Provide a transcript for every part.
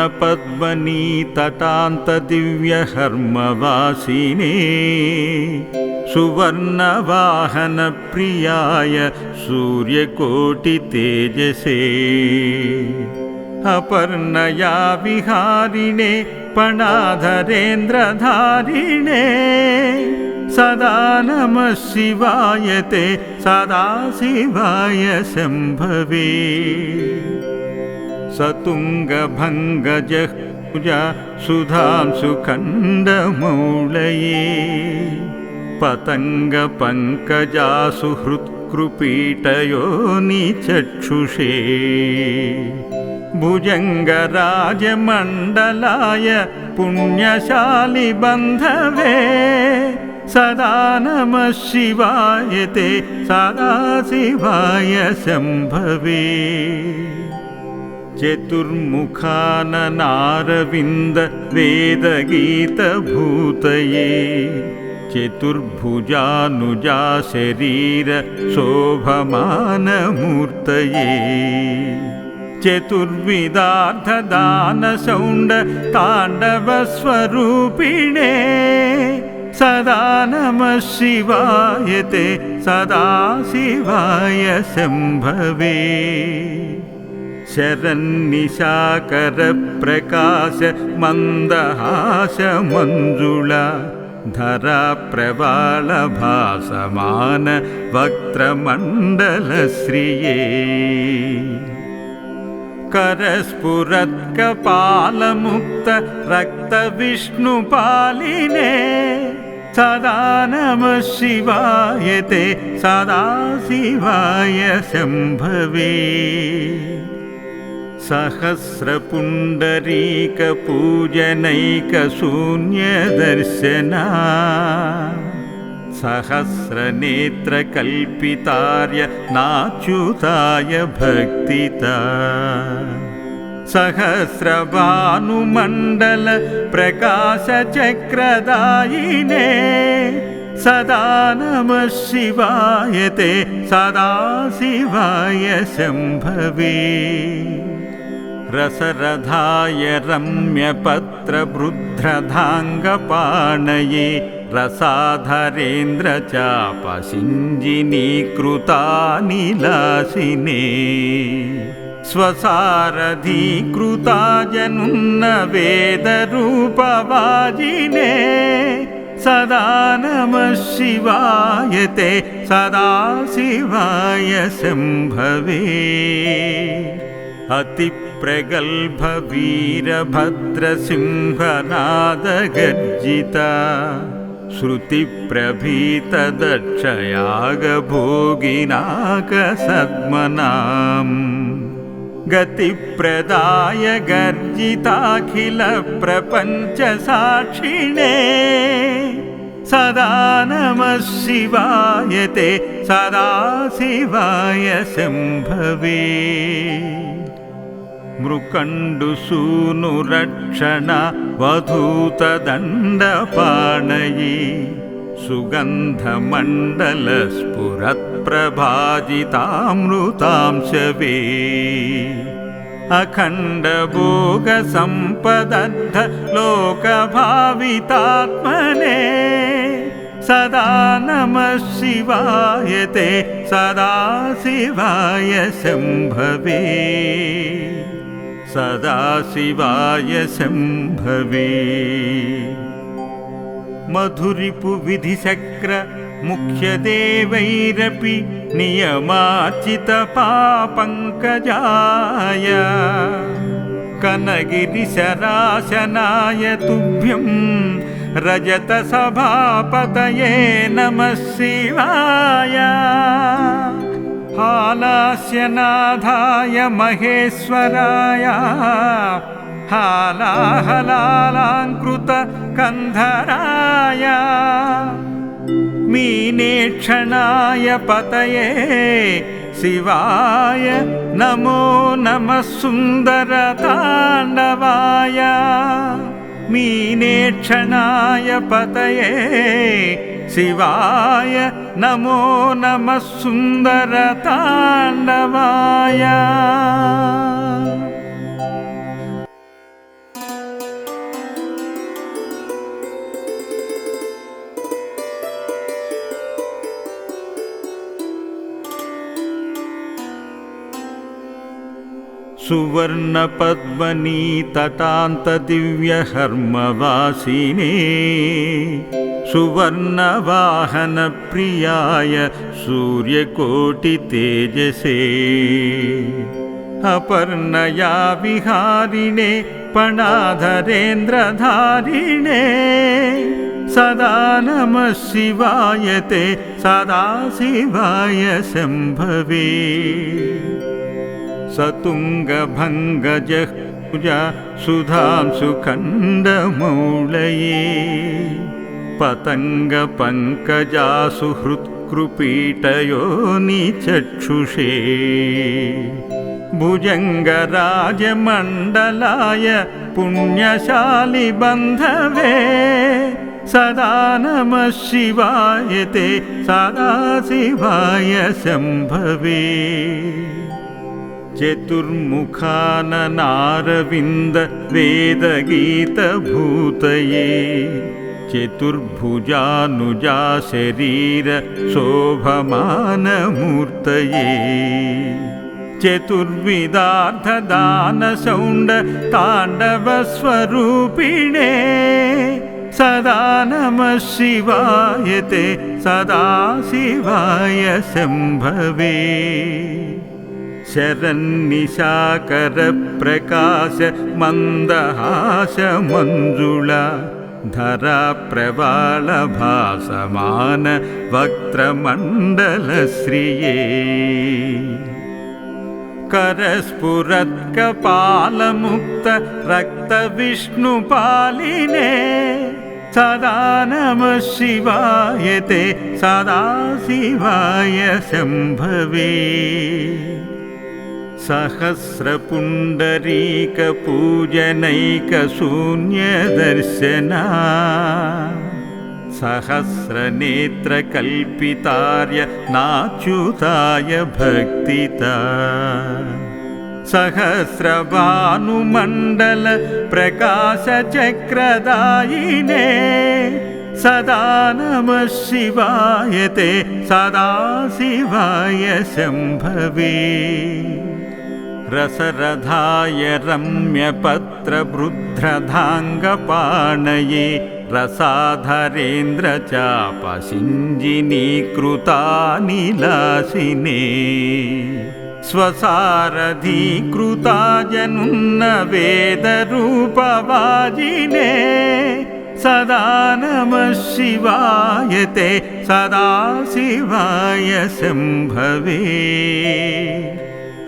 सुवर्णपद्मनीतटान्तदिव्यहर्मवासिने सुवर्णवाहनप्रियाय सूर्यकोटितेजसे अपर्णया विहारिणे पणाधरेन्द्रधारिणे सदा नमः शिवाय ते सदा शिवाय शम्भवे सतुङ्गभङ्गजहुजा सुधांशुखण्डमौळये पतङ्गपङ्कजासु हृत्कृपीटयो निचक्षुषे भुजङ्गराजमण्डलाय पुण्यशालिबन्धवे। सदा नमः शिवाय ते सदा शिवाय शम्भवे चतुर्मुखाननारविन्द वेदगीतभूतये चतुर्भुजानुजा शरीर शोभमानमूर्तये चतुर्विदार्थदानसौण्ड ताण्डवस्वरूपिणे सदा नमः शिवाय ते सदा शिवाय शम्भवे शरन्निशाकरप्रकाश मन्दहास मञ्जुळा धराप्रवालभासमान वक्त्रमण्डलश्रिये। करस्फुरत्कपालमुक्त रक्तविष्णुपालिने सदा नमः शिवाय ते सदा शिवाय शम्भवे सहस्रपुण्डरीकपूजनैकशून्यदर्शना। सहस्रनेत्रकल्पितार्य नाच्युताय भक्तिता। सहस्रभानुमण्डल प्रकाशचक्रदायिने सदा नमः शिवाय ते सदा शिवाय शम्भवे रसरधाय रम्यपत्रवृद्ध्रधाङ्गपाणये रसाधरेन्द्रचापसिञ्जिनीकृतानिलासिने स्वसारधीकृता जनुन्न वेदरूपवाजिने सदा नमः शिवाय ते सदा शिवाय शम्भवे अतिप्रगल्भवीरभद्रसिंहनादगर्जिता। श्रुतिप्रभीतदक्षयागभोगिनाकसद्मनाम्। गतिप्रदाय गर्जिताखिलप्रपञ्चसाक्षिणे सदा नमः शिवाय ते सदा शिवाय शम्भवे मृकण्डुसूनुरक्षण वधूतदण्डपाणये सुगन्धमण्डलस्फुरत्प्रभाजितामृतांशवे अखण्डभोगसम्पदद्ध लोकभावितात्मने सदा नमः शिवाय ते सदा शिवाय शम्भवे सदा शिवाय शम्भवे मधुरिपुविधिचक्र मुख्यदेवैरपि नियमाचितपापङ्कजाय कनगिरिशराशनाय तुभ्यं रजतसभापतये नमः शिवाय हालास्यनाथाय महेश्वराय हालाहलालाङ्कृतकन्धराय मीनेक्षणाय पतये शिवाय नमो नमः सुन्दरताण्डवाय मीनेक्षणाय पतये शिवाय नमो नमः सुन्दरताण्डवाय। सुवर्णपद्मनी तटान्तदिव्यधर्मवासिने सुवर्णवाहनप्रियाय सूर्यकोटितेजसे। अपर्णया विहारिणे पणाधरेन्द्रधारिणे सदा नमः शिवाय ते सदा शिवाय शम्भवे। सतुङ्गभङ्गजहुजा सुधांशुखण्डमौळये पतङ्गपङ्कजासु हृत्कृपीटयो निचक्षुषे भुजङ्गराजमण्डलाय पुण्यशालिबन्धवे। सदा नमः शिवाय ते सदा शिवाय शम्भवे। चतुर्मुखाननारविन्द वेदगीतभूतये चतुर्भुजानुजा शरीर शोभमानमूर्तये। चतुर्विदार्थदानसौण्ड ताण्डवस्वरूपिणे सदा नमः शिवाय ते सदा शिवाय शम्भवे। शरन्निशाकरप्रकाश मन्दहास मञ्जुळा धराप्रवालभासमान वक्त्रमण्डलश्रिये। करस्फुरत्कपालमुक्त रक्तविष्णुपालिने सदा नमः शिवाय ते सदा शिवाय शम्भवे सहस्रपुण्डरीकपूजनैकशून्यदर्शना। सहस्रनेत्रकल्पितार्य नाच्युताय भक्तिता। सहस्रभानुमण्डल प्रकाशचक्रदायिने सदा नमः शिवाय ते सदा शिवाय शम्भवे रसरधाय रम्यपत्रवृद्धधाङ्गपाणये रसाधरेन्द्रचापसिञ्जिनीकृतानिलासिने स्वसारथीकृता जनुन्न वेदरूपवाजिने सदा नमः शिवाय ते सदा शिवाय शम्भवे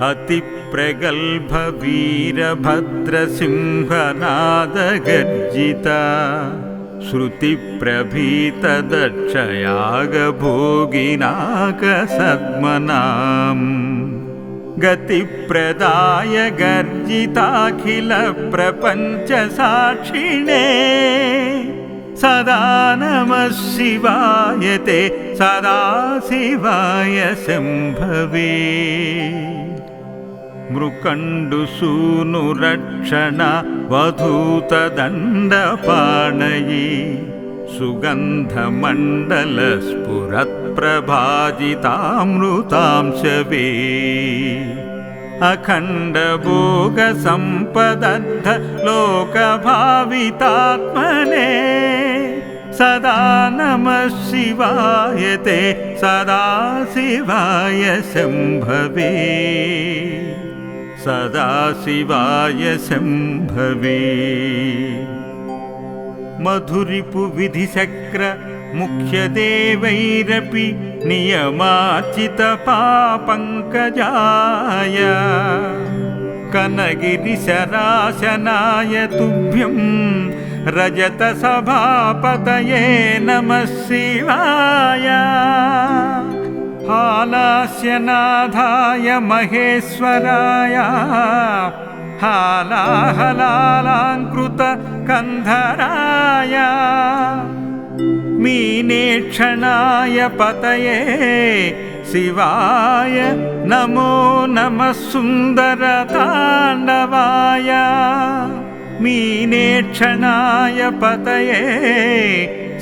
अतिप्रगल्भवीरभद्रसिंहनादगर्जिता। श्रुतिप्रभीतदक्षयागभोगिनाकसद्मनाम्। गतिप्रदाय गर्जिताखिलप्रपञ्चसाक्षिणे सदा नमः शिवाय ते सदा शिवाय शम्भवे मृकण्डुसूनुरक्षण वधूतदण्डपाणये सुगन्धमण्डलस्फुरत्प्रभाजितामृतांशवे अखण्डभोगसम्पदद्ध लोकभावितात्मने सदा नमः शिवाय ते सदा शिवाय शम्भवे सदा शिवाय शम्भवे मधुरिपुविधिचक्र मुख्यदेवैरपि नियमाचितपापङ्कजाय कनगिरिशराशनाय तुभ्यं रजतसभापतये नमः शिवाय हालास्यनाथाय महेश्वराय हालाहलालाङ्कृतकन्धराय मीनेक्षणाय पतये शिवाय नमो नमः सुन्दरताण्डवाय मीनेक्षणाय पतये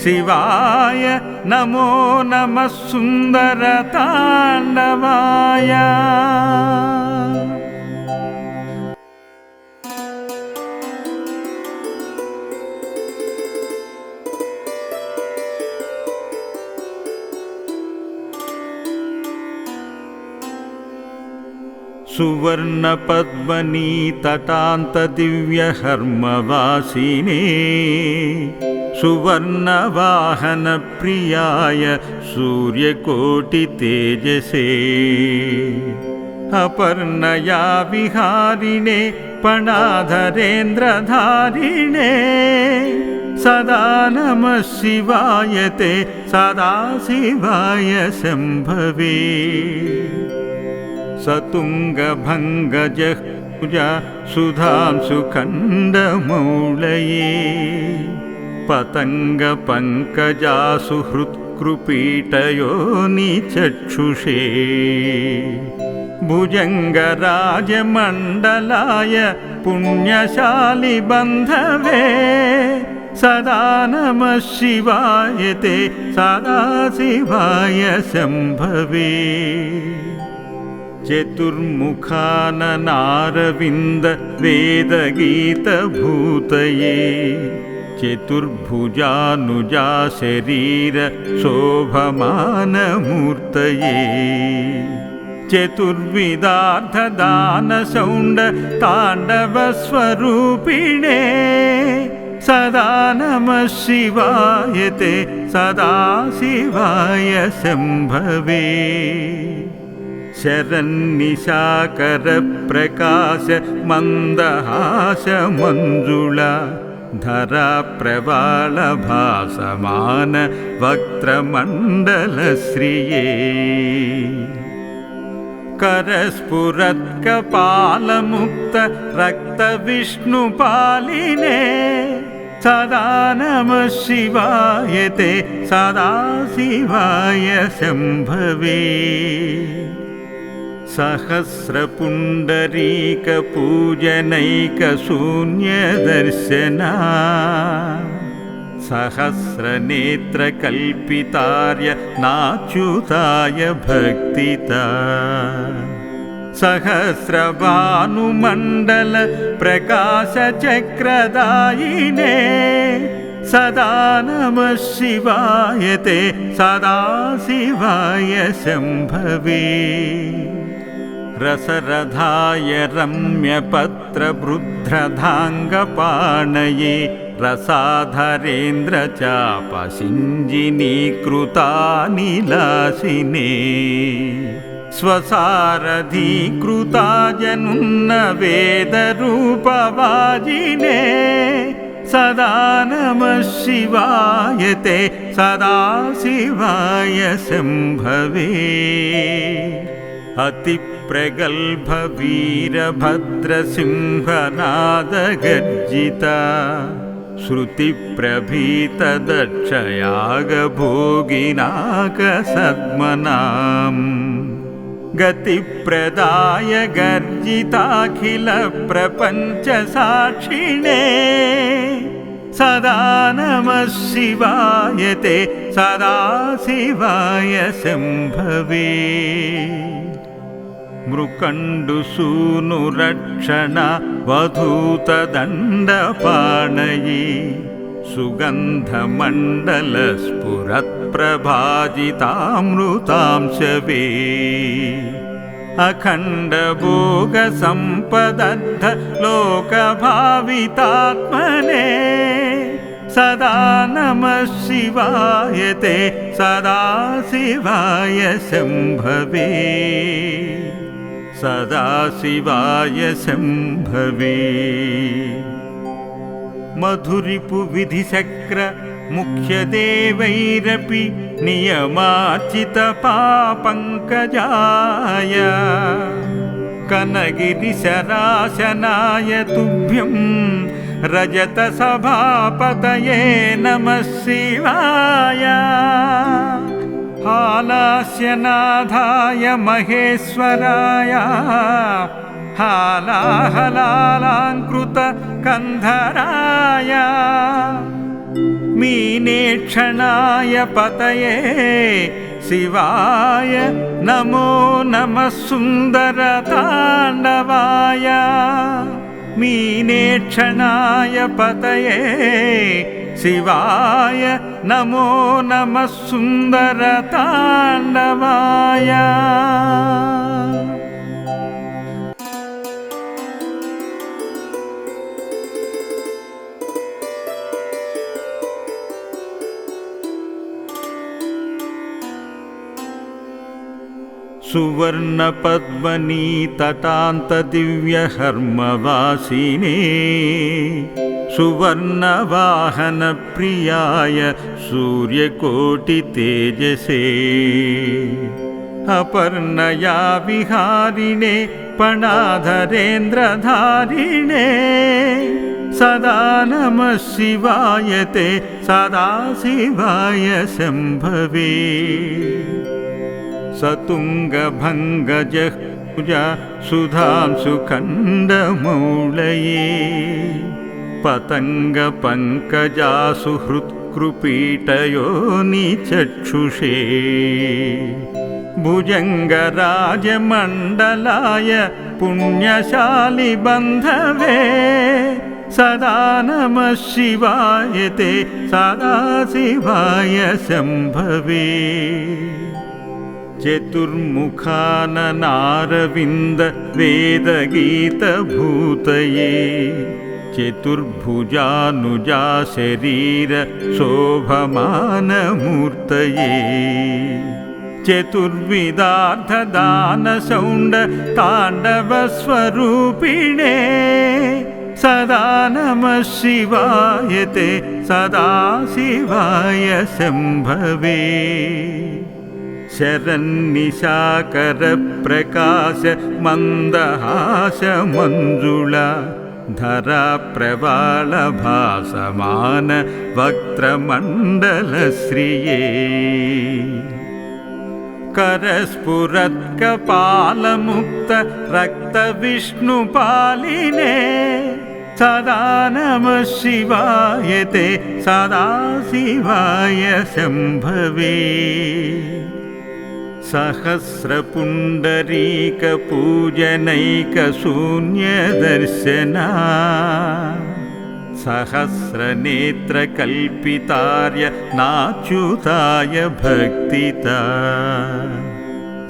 शिवाय नमो नमः सुन्दरताण्डवाय। सुवर्णपद्मनी तटान्तदिव्यहर्मवासिने सुवर्णवाहनप्रियाय सूर्यकोटितेजसे। अपर्णया विहारिणे पणाधरेन्द्रधारिणे सदा नमः शिवाय ते सदा शिवाय शम्भवे। सतुङ्गभङ्गजः सुधांशुखण्डमौळये पतङ्गपङ्कजासु हृत्कृपीटयो निचक्षुषे भुजङ्गराजमण्डलाय पुण्यशालिबन्धवे सदा नमः शिवाय ते सदा शिवाय शम्भवे। चतुर्मुखाननारविन्द वेदगीतभूतये चतुर्भुजानुजा शरीर शोभमानमूर्तये। चतुर्विदार्थदानसौण्ड ताण्डवस्वरूपिणे सदा नमः शिवाय ते सदा शिवाय शम्भवे। शरन्निशाकरप्रकाश मन्दहास मञ्जुळा धराप्रवालभासमान वक्त्रमण्डलश्रिये। करस्फुरत्कपालमुक्त रक्तविष्णुपालिने सदा नमः शिवाय ते सदा शिवाय शम्भवे सहस्रपुण्डरीकपूजनैकशून्यदर्शना सहस्रनेत्रकल्पितार्य नाच्युताय भक्तिता सहस्रभानुमण्डल प्रकाशचक्रदायिने सदा नमः शिवाय ते सदा शिवाय शम्भवे रसरथाय रम्यपत्रवृद्धधाङ्गपाणये रसाधरेन्द्रचापसिञ्जिनीकृतानिलासिने स्वसारथीकृताजनुन्न वेदरूपवाजिने सदा नमः शिवाय ते सदा शिवाय शम्भवे अतिप्रगल्भवीरभद्रसिंहनादगर्जिता श्रुतिप्रभीतदक्षयागभोगिनाकसद्मनाम् गतिप्रदाय गर्जिताखिलप्रपञ्चसाक्षिणे सदा नमः शिवाय ते सदा शिवाय शम्भवे मृकण्डुसूनुरक्षण वधूतदण्डपाणये सुगन्धमण्डलस्फुरत्प्रभाजितामृतांशवे अखण्डभोगसम्पदद्ध लोकभावितात्मने सदा नमः शिवाय ते सदा शिवाय शम्भवे सदा शिवाय शम्भवे। मधुरिपुविधिचक्र मुख्यदेवैरपि नियमाचितपापङ्कजाय कनगिरिशराशनाय तुभ्यं रजतसभापतये नमः शिवाय हालास्यनाथाय महेश्वराय हालाहलालाङ्कृतकन्धराय मीनेक्षणाय पतये शिवाय नमो नमः सुन्दरताण्डवाय मीनेक्षणाय पतये शिवाय नमो नमः सुन्दरताण्डवाय। सुवर्णपद्मनी तटान्तदिव्यहर्मवासिने सुवर्णवाहनप्रियाय सूर्यकोटितेजसे। अपर्णया विहारिणे पणाधरेन्द्रधारिणे सदा नमः शिवाय ते सदा शिवाय शम्भवे। सतुङ्गभङ्गजहुज सुधांशुखण्डमौळये पतङ्गपङ्कजासु हृत्कृपीटयो निचक्षुषे भुजङ्गराजमण्डलाय पुण्यशालि बन्धवे सदा नमः शिवाय ते सदा शिवाय शम्भवे। चतुर्मुखाननारविन्द वेदगीतभूतये चतुर्भुजानुजा शरीर शोभमानमूर्तये। चतुर्विदार्थदानसौण्ड ताण्डवस्वरूपिणे सदा नमः शिवाय ते सदा शिवाय शम्भवे। शरन्निशाकरप्रकाश मन्दहास मञ्जुळा धराप्रवालभासमान वक्त्रमण्डलश्रिये। करस्फुरत्कपालमुक्त रक्तविष्णुपालिने सदा नमः शिवाय ते सदा शिवाय शम्भवे सहस्रपुण्डरीकपूजनैकशून्यदर्शना। सहस्रनेत्रकल्पितार्य नाच्युताय भक्तिता।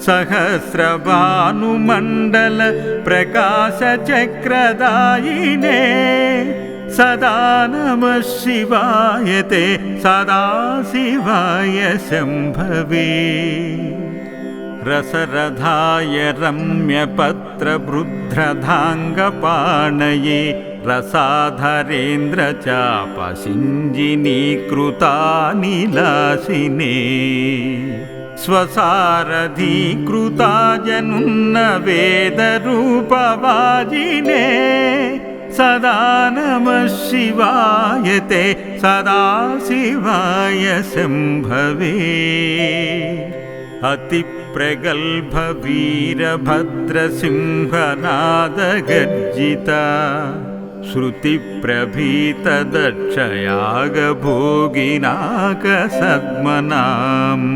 सहस्रभानुमण्डल प्रकाशचक्रदायिने सदा नमः शिवाय ते सदा शिवाय शम्भवे रसरधाय रम्यपत्रवृद्ध्रधाङ्गपाणये रसाधरेन्द्रचापसिञ्जिनीकृतानिलासिने स्वसारधीकृता जनुन्न वेदरूपवाजिने सदा नमः शिवाय ते सदा शिवाय शम्भवे अतिप्रगल्भवीरभद्रसिंहनादगर्जिता श्रुतिप्रभीतदक्षयागभोगिनाकसद्मनाम्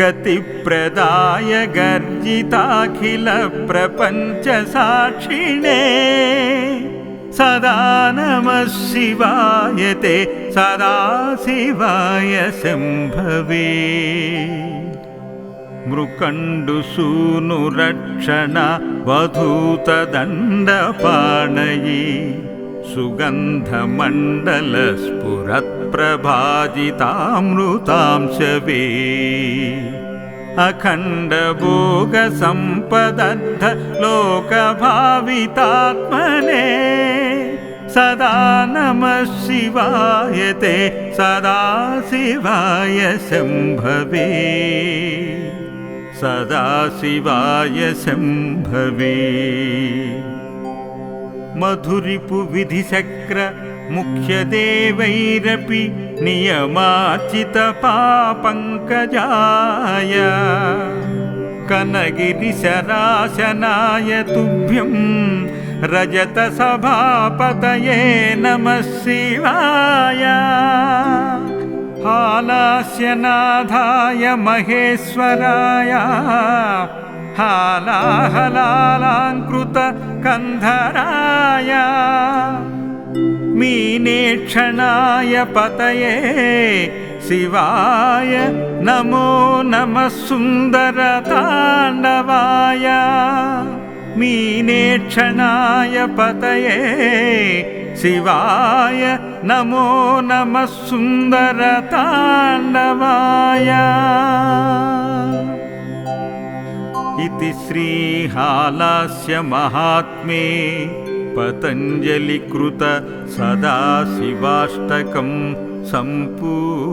गतिप्रदाय गर्जिताखिलप्रपञ्चसाक्षिणे सदा नमः शिवाय ते सदा शिवाय शम्भवे मृकण्डुसूनुरक्षण वधूतदण्डपाणये सुगन्धमण्डलस्फुरत्प्रभाजितामृतांशवे अखण्डभोगसम्पदद्ध लोकभावितात्मने सदा नमः शिवाय ते सदा शिवाय शम्भवे सदा शिवाय शम्भवे मधुरिपुविधिचक्र मुख्यदेवैरपि नियमाचितपापङ्कजाय कनगिरिशराशनाय तुभ्यं रजतसभापतये नमः शिवाय हालास्यनाथाय महेश्वराय हालाहलालाङ्कृतकन्धराय मीनेक्षणाय पतये शिवाय नमो नमः सुन्दरताण्डवाय मीनेक्षणाय पतये शिवाय नमो नमः सुन्दरताण्डवाय। इति श्रीहालास्य महात्म्ये पतञ्जलिकृत सदाशिवाष्टकं सम्पूर्णम्